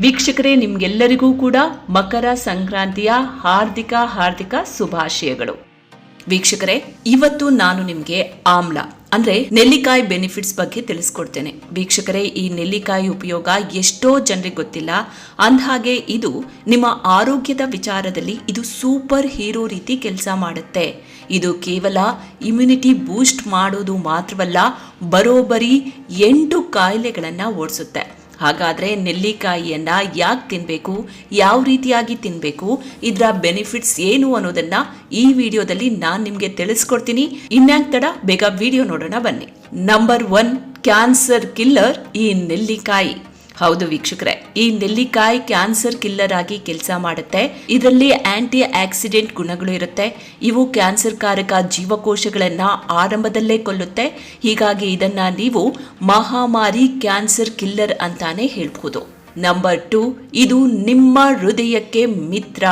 ವೀಕ್ಷಕರೇ, ನಿಮ್ಗೆಲ್ಲರಿಗೂ ಕೂಡ ಮಕರ ಸಂಕ್ರಾಂತಿಯ ಹಾರ್ದಿಕ ಹಾರ್ದಿಕ ಶುಭಾಶಯಗಳು. ವೀಕ್ಷಕರೇ, ಇವತ್ತು ನಾನು ನಿಮಗೆ ಆಮ್ಲ, ಅಂದ್ರೆ ನೆಲ್ಲಿಕಾಯಿ ಬೆನಿಫಿಟ್ಸ್ ಬಗ್ಗೆ ತಿಳಿಸ್ಕೊಡ್ತೇನೆ. ವೀಕ್ಷಕರೇ, ಈ ನೆಲ್ಲಿಕಾಯಿ ಉಪಯೋಗ ಎಷ್ಟೋ ಜನರಿಗೆ ಗೊತ್ತಿಲ್ಲ. ಅಂದಹಾಗೆ ಇದು ನಿಮ್ಮ ಆರೋಗ್ಯದ ವಿಚಾರದಲ್ಲಿ ಇದು ಸೂಪರ್ ಹೀರೋ ರೀತಿ ಕೆಲಸ ಮಾಡುತ್ತೆ. ಇದು ಕೇವಲ ಇಮ್ಯುನಿಟಿ ಬೂಸ್ಟ್ ಮಾಡೋದು ಮಾತ್ರವಲ್ಲ ಬರೋಬ್ಬರಿ ಎಂಟು ಕಾಯಿಲೆಗಳನ್ನು ಓಡಿಸುತ್ತೆ. ಹಾಗಾದ್ರೆ ನೆಲ್ಲಿಕಾಯಿಯನ್ನು ಯಾಕೆ ತಿನ್ನಬೇಕು ಯಾವ ರೀತಿಯಾಗಿ ತಿನ್ನಬೇಕು ಇದರ ಬೆನಿಫಿಟ್ಸ್ ಏನು ಅನ್ನೋದನ್ನ ಈ ವಿಡಿಯೋದಲ್ಲಿ ನಾನು ನಿಮಗೆ ತಿಳಿಸ್ಕೊಡ್ತೀನಿ. ಇನ್ಯಾಕ್ ತಡ? ಬೇಗ ವಿಡಿಯೋ ನೋಡೋಣ ಬನ್ನಿ. ನಂಬರ್ ಒನ್ ಕ್ಯಾನ್ಸರ್ ಕಿಲ್ಲರ್ ಈ ನೆಲ್ಲಿಕಾಯಿ. ಹೌದು ವೀಕ್ಷಕರೇ. ಈ ನೆಲ್ಲಿಕಾಯಿ ಕ್ಯಾನ್ಸರ್ ಕಿಲ್ಲರ್ ಆಗಿ ಕೆಲಸ ಮಾಡುತ್ತೆ. ಇದರಲ್ಲಿ ಆಂಟಿ ಆಕ್ಸಿಡೆಂಟ್ ಗುಣಗಳು ಇರುತ್ತೆ. ಇವು ಕ್ಯಾನ್ಸರ್ ಕಾರಕ ಜೀವಕೋಶಗಳನ್ನ ಆರಂಭದಲ್ಲೇ ಕೊಲ್ಲುತ್ತೆ. ಹೀಗಾಗಿ ಇದನ್ನ ನೀವು ಮಹಾಮಾರಿ ಕ್ಯಾನ್ಸರ್ ಕಿಲ್ಲರ್ ಅಂತಾನೆ ಹೇಳಬಹುದು ನಂಬರ್ ಟು, ಇದು ನಿಮ್ಮ ಹೃದಯಕ್ಕೆ ಮಿತ್ರ.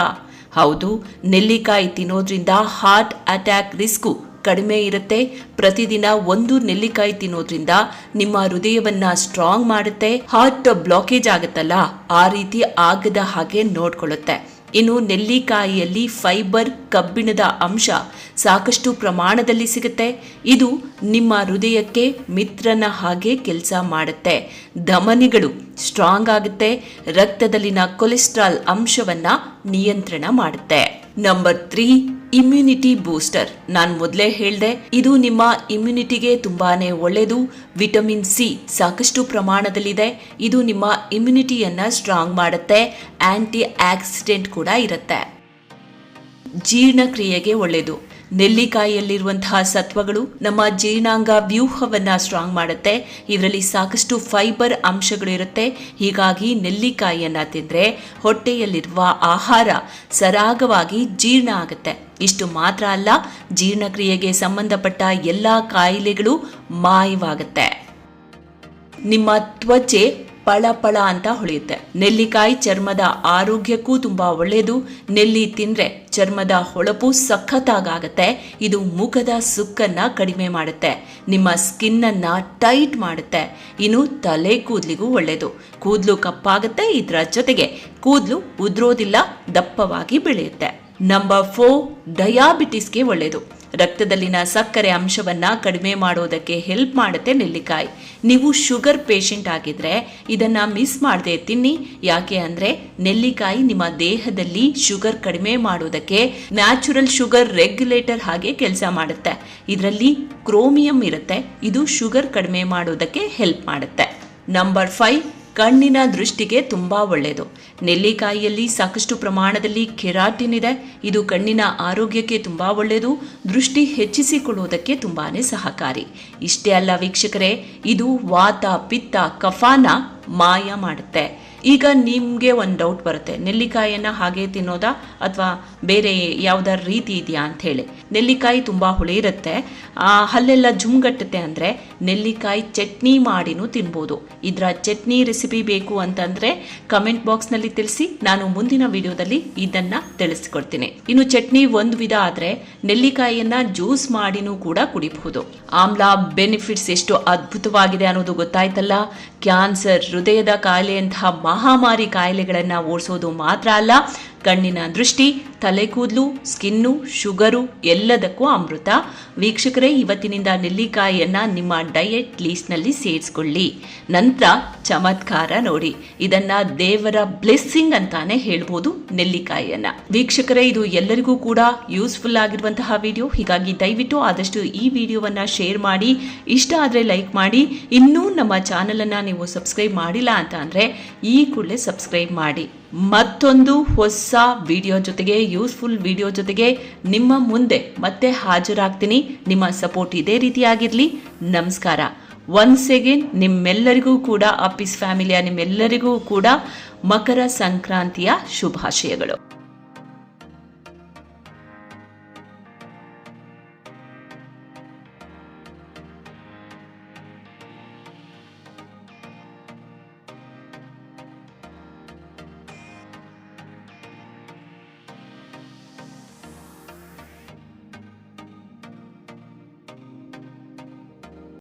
ಹೌದು, ನೆಲ್ಲಿಕಾಯಿ ತಿನ್ನೋದ್ರಿಂದ ಹಾರ್ಟ್ ಅಟ್ಯಾಕ್ ರಿಸ್ಕು ಕಡಿಮೆ ಇರುತ್ತೆ. ಪ್ರತಿದಿನ ಒಂದು ನೆಲ್ಲಿಕಾಯಿ ತಿನ್ನೋದ್ರಿಂದ ನಿಮ್ಮ ಹೃದಯವನ್ನ ಸ್ಟ್ರಾಂಗ್ ಮಾಡುತ್ತೆ ಹಾರ್ಟ್ ಬ್ಲಾಕೇಜ್ ಆಗುತ್ತಲ್ಲ? ಆ ರೀತಿ ಆಗದ ಹಾಗೆ ನೋಡ್ಕೊಳ್ಳುತ್ತೆ. ಇನ್ನು ನೆಲ್ಲಿಕಾಯಿಯಲ್ಲಿ ಫೈಬರ್ ಕಬ್ಬಿಣದ ಅಂಶ ಸಾಕಷ್ಟು ಪ್ರಮಾಣದಲ್ಲಿ ಸಿಗುತ್ತೆ. ಇದು ನಿಮ್ಮ ಹೃದಯಕ್ಕೆ, ಮಿತ್ರನ ಹಾಗೆ ಕೆಲಸ ಮಾಡುತ್ತೆ. ಧಮನಿಗಳು ಸ್ಟ್ರಾಂಗ್ ಆಗುತ್ತೆ. ರಕ್ತದಲ್ಲಿನ ಕೊಲೆಸ್ಟ್ರಾಲ್ ಅಂಶವನ್ನ ನಿಯಂತ್ರಣ ಮಾಡುತ್ತೆ. ನಂಬರ್ ತ್ರೀ ಇಮ್ಯುನಿಟಿ ಬೂಸ್ಟರ್ ನಾನು ಮೊದಲೇ ಹೇಳಿದೆ, ಇದು ನಿಮ್ಮ ಇಮ್ಯುನಿಟಿಗೆ ತುಂಬಾನೇ ಒಳ್ಳೆಯದು ವಿಟಮಿನ್ ಸಿ ಸಾಕಷ್ಟು ಪ್ರಮಾಣದಲ್ಲಿದೆ. ಇದು ನಿಮ್ಮ ಇಮ್ಯುನಿಟಿಯನ್ನು ಸ್ಟ್ರಾಂಗ್ ಮಾಡುತ್ತೆ. ಆಂಟಿ ಆಕ್ಸಿಡೆಂಟ್ ಕೂಡ ಇರುತ್ತೆ. ಜೀರ್ಣಕ್ರಿಯೆಗೆ ಒಳ್ಳೆಯದು ನೆಲ್ಲಿಕಾಯಿಯಲ್ಲಿರುವಂತಹ ಸತ್ವಗಳು ನಮ್ಮ ಜೀರ್ಣಾಂಗ ವ್ಯೂಹವನ್ನ ಸ್ಟ್ರಾಂಗ್ ಮಾಡುತ್ತೆ. ಇದರಲ್ಲಿ ಸಾಕಷ್ಟು ಫೈಬರ್ ಅಂಶಗಳು ಇರುತ್ತೆ. ಹೀಗಾಗಿ ನೆಲ್ಲಿಕಾಯಿಯನ್ನು ತಿಂದರೆ ಹೊಟ್ಟೆಯಲ್ಲಿರುವ ಆಹಾರ ಸರಾಗವಾಗಿ ಜೀರ್ಣ ಆಗುತ್ತೆ. ಇಷ್ಟು ಮಾತ್ರ ಅಲ್ಲ, ಜೀರ್ಣಕ್ರಿಯೆಗೆ ಸಂಬಂಧಪಟ್ಟ ಎಲ್ಲ ಕಾಯಿಲೆಗಳು ಮಾಯವಾಗುತ್ತೆ. ನಿಮ್ಮ ತ್ವಚೆ ಪಳ ಪಳ ಅಂತ ಹೊಳೆಯುತ್ತೆ. ನೆಲ್ಲಿಕಾಯಿ ಚರ್ಮದ ಆರೋಗ್ಯಕ್ಕೂ ತುಂಬಾ ಒಳ್ಳೆಯದು ನೆಲ್ಲಿ ತಿಂದ್ರೆ ಚರ್ಮದ ಹೊಳಪು ಸಖತ್ತಾಗತ್ತೆ ಇದು ಮುಖದ ಸುಕ್ಕನ್ನ ಕಡಿಮೆ ಮಾಡುತ್ತೆ. ನಿಮ್ಮ ಸ್ಕಿನ್ ಅನ್ನ ಟೈಟ್ ಮಾಡುತ್ತೆ. ಇನ್ನು ತಲೆ ಕೂದಲಿಗೂ ಒಳ್ಳೆಯದು ಕೂದಲು ಕಪ್ಪಾಗುತ್ತೆ, ಇದರ ಜೊತೆಗೆ ಕೂದಲು ಉದ್ರೋದಿಲ್ಲ, ದಪ್ಪವಾಗಿ ಬೆಳೆಯುತ್ತೆ. ನಂಬರ್ ಫೋರ್ ಡಯಾಬಿಟಿಸ್ಗೆ ಒಳ್ಳೆಯದು ರಕ್ತದಲ್ಲಿನ ಸಕ್ಕರೆ ಅಂಶವನ್ನ ಕಡಿಮೆ ಮಾಡೋದಕ್ಕೆ ಹೆಲ್ಪ್ ಮಾಡುತ್ತೆ ನೆಲ್ಲಿಕಾಯಿ. ನೀವು ಶುಗರ್ ಪೇಷಂಟ್ ಆಗಿದ್ರೆ ಇದನ್ನ ಮಿಸ್ ಮಾಡದೆ ತಿನ್ನಿ. ಯಾಕೆ ಅಂದರೆ ನೆಲ್ಲಿಕಾಯಿ ನಿಮ್ಮ ದೇಹದಲ್ಲಿ ಶುಗರ್ ಕಡಿಮೆ ಮಾಡೋದಕ್ಕೆ ನ್ಯಾಚುರಲ್ ಶುಗರ್ ರೆಗ್ಯುಲೇಟರ್ ಹಾಗೆ ಕೆಲಸ ಮಾಡುತ್ತೆ. ಇದರಲ್ಲಿ ಕ್ರೋಮಿಯಂ ಇರುತ್ತೆ. ಇದು ಶುಗರ್ ಕಡಿಮೆ ಮಾಡೋದಕ್ಕೆ ಹೆಲ್ಪ್ ಮಾಡುತ್ತೆ. ನಂಬರ್ ಫೈವ್ ಕಣ್ಣಿನ ದೃಷ್ಟಿಗೆ ತುಂಬಾ ಒಳ್ಳೆಯದು. ನೆಲ್ಲಿಕಾಯಿಯಲ್ಲಿ ಸಾಕಷ್ಟು ಪ್ರಮಾಣದಲ್ಲಿ ಕೆರಾಟಿನ್ ಇದೆ. ಇದು ಕಣ್ಣಿನ ಆರೋಗ್ಯಕ್ಕೆ ತುಂಬಾ ಒಳ್ಳೆಯದು. ದೃಷ್ಟಿ ಹೆಚ್ಚಿಸಿಕೊಳ್ಳುವುದಕ್ಕೆ ತುಂಬಾನೇ ಸಹಕಾರಿ. ಇಷ್ಟೇ ಅಲ್ಲ ವೀಕ್ಷಕರೇ, ಇದು ವಾತ, ಪಿತ್ತ, ಕಫಾನ ಮಾಯ ಮಾಡುತ್ತೆ. ಈಗ ನಿಮಗೆ ಒಂದು ಡೌಟ್ ಬರುತ್ತೆ. ನೆಲ್ಲಿಕಾಯಿಯನ್ನ ಹಾಗೆ ತಿನ್ನೋದಾ ಅಥವಾ ಬೇರೆ ಯಾವ್ದಾರ ರೀತಿ ಇದೆಯಾ ಅಂತ ಹೇಳಿ. ನೆಲ್ಲಿಕಾಯಿ ತುಂಬಾ ಹುಳಿ ಇರುತ್ತೆ. ಆ ಹಲ್ಲೆಲ್ಲ ಜುಮ್ಗಟ್ಟುತ್ತೆ ಅಂದ್ರೆ ನೆಲ್ಲಿಕಾಯಿ ಚಟ್ನಿ ಮಾಡಿನೂ ತಿನ್ಬೋದು. ಇದರ ಚಟ್ನಿ ರೆಸಿಪಿ ಬೇಕು ಅಂತಂದ್ರೆ ಕಮೆಂಟ್ ಬಾಕ್ಸ್ನಲ್ಲಿ ತಿಳಿಸಿ. ನಾನು ಮುಂದಿನ ವಿಡಿಯೋದಲ್ಲಿ ಇದನ್ನ ತಿಳಿಸ್ಕೊಡ್ತೀನಿ. ಇನ್ನು ಚಟ್ನಿ ಒಂದು ವಿಧ ಆದರೆ ನೆಲ್ಲಿಕಾಯಿಯನ್ನ ಜ್ಯೂಸ್ ಮಾಡಿನೂ ಕೂಡ ಕುಡಿಬಹುದು. ಆಮ್ಲ ಬೆನಿಫಿಟ್ಸ್ ಎಷ್ಟು ಅದ್ಭುತವಾಗಿದೆ ಅನ್ನೋದು ಗೊತ್ತಾಯ್ತಲ್ಲ? ಕ್ಯಾನ್ಸರ್ ಹೃದಯದ ಕಾಯಿಲೆಯಂತಹ ಮಹಾಮಾರಿ ಕಾಯಿಲೆಗಳನ್ನು ಓಡಿಸೋದು ಮಾತ್ರ ಅಲ್ಲ ಕಣ್ಣಿನ ದೃಷ್ಟಿ ತಲೆ ಕೂದಲು ಸ್ಕಿನ್ನು, ಶುಗರು ಎಲ್ಲದಕ್ಕೂ ಅಮೃತ. ವೀಕ್ಷಕರೇ, ಇವತ್ತಿನಿಂದ ನೆಲ್ಲಿಕಾಯಿಯನ್ನು ನಿಮ್ಮ ಡಯಟ್ ಲೀಸ್ಟ್ನಲ್ಲಿ ಸೇರಿಸ್ಕೊಳ್ಳಿ. ನಂತರ ಚಮತ್ಕಾರ ನೋಡಿ. ಇದನ್ನ ದೇವರ ಬ್ಲೆಸ್ಸಿಂಗ್ ಅಂತಾನೆ ಹೇಳ್ಬೋದು ನೆಲ್ಲಿಕಾಯಿಯನ್ನ. ವೀಕ್ಷಕರೇ, ಇದು ಎಲ್ಲರಿಗೂ ಕೂಡ ಯೂಸ್ಫುಲ್ ಆಗಿರುವಂತಹ ವಿಡಿಯೋ. ಹೀಗಾಗಿ ದಯವಿಟ್ಟು ಆದಷ್ಟು ಈ ವಿಡಿಯೋವನ್ನ ಶೇರ್ ಮಾಡಿ, ಇಷ್ಟ ಆದರೆ ಲೈಕ್ ಮಾಡಿ. ಇನ್ನೂ ನಮ್ಮ ಚಾನಲನ್ನು ನೀವು ಸಬ್ಸ್ಕ್ರೈಬ್ ಮಾಡಿಲ್ಲ ಅಂತ ಅಂದರೆ ಈ ಕೂಡಲೇ ಸಬ್ಸ್ಕ್ರೈಬ್ ಮಾಡಿ. ಮತ್ತೊಂದು ಹೊಸ ವಿಡಿಯೋ ಜೊತೆಗೆ ಯೂಸ್ಫುಲ್ ವಿಡಿಯೋ ಜೊತೆಗೆ ನಿಮ್ಮ ಮುಂದೆ ಮತ್ತೆ ಹಾಜರಾಗ್ತೀನಿ. ನಿಮ್ಮ ಸಪೋರ್ಟ್ ಇದೇ ರೀತಿಯಾಗಿರಲಿ. ನಮಸ್ಕಾರ. ಒನ್ಸ್ ಅಗೇನ್ ನಿಮ್ಮೆಲ್ಲರಿಗೂ ಕೂಡ ಅಪ್ಪಿಸ್ ಫ್ಯಾಮಿಲಿಯ ನಿಮ್ಮೆಲ್ಲರಿಗೂ ಕೂಡ ಮಕರ ಸಂಕ್ರಾಂತಿಯ ಶುಭಾಶಯಗಳು.